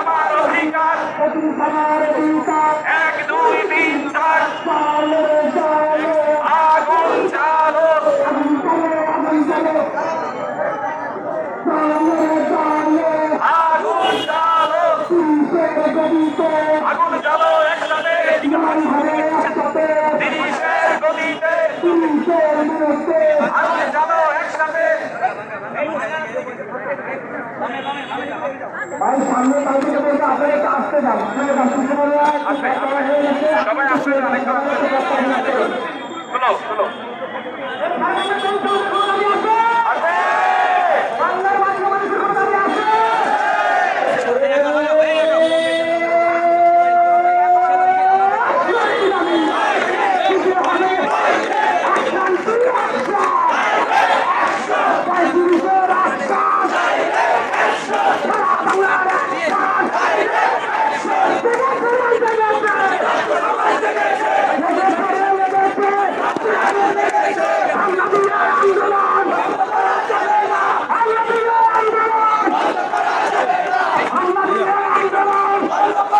সবার অধিকার। এক, দুই, তিন, চার। আগুন চালো। আগুন চালো। আগুন চালো একসাথে। তিরিশের গতিতে। আগুন চালো একসাথে। ভাই, সামনে সবাই আসবে বাংলার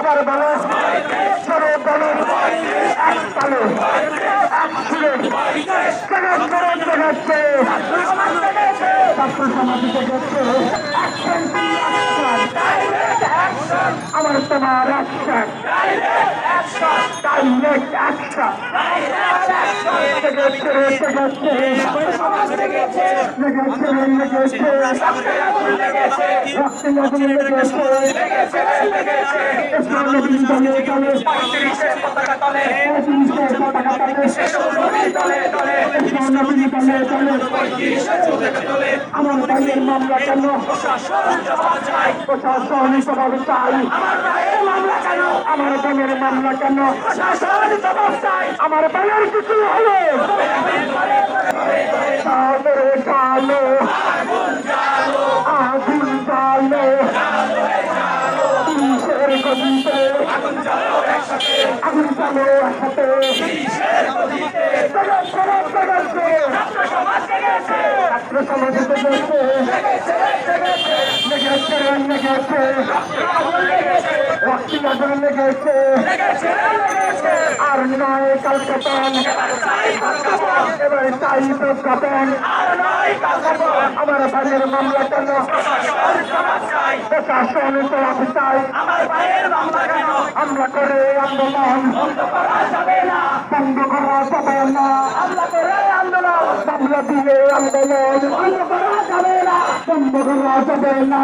আবার বলো ছেড়ে বলো এক তালে এক সুরে কেন করে দেখাচ্ছে ছাত্র সমাজ দেখাচ্ছে অ্যাকশন অ্যাকশন আমার তোমার অ্যাকশন ডাইরেক্ট অ্যাকশন পতাকা তলে পতাকা তলে ইসলাম নবী দলে দলে তলে আমার ভাইয়ের মামলা কেন? প্রশাসন জবাব চাই। আমার ভাইয়ের মামলা কেন? আমার ভাইয়ের কিছু হলো? কালো আগুন আগুন জালো একসাথে সমাজ জগৎকে ছাত্র সমাজ আর নয় কালকাতান এবার চাই প্রজ্ঞাপন আমার ভাইয়ের মামলা কেন? প্রশাসন আমি চাই। আমার করে আন্দোলন। বন্ধ করা যাবে না। মামলা দিয়ে আন্দোলন। বন্ধ করা যাবে না বন্ধ করা যাবে না।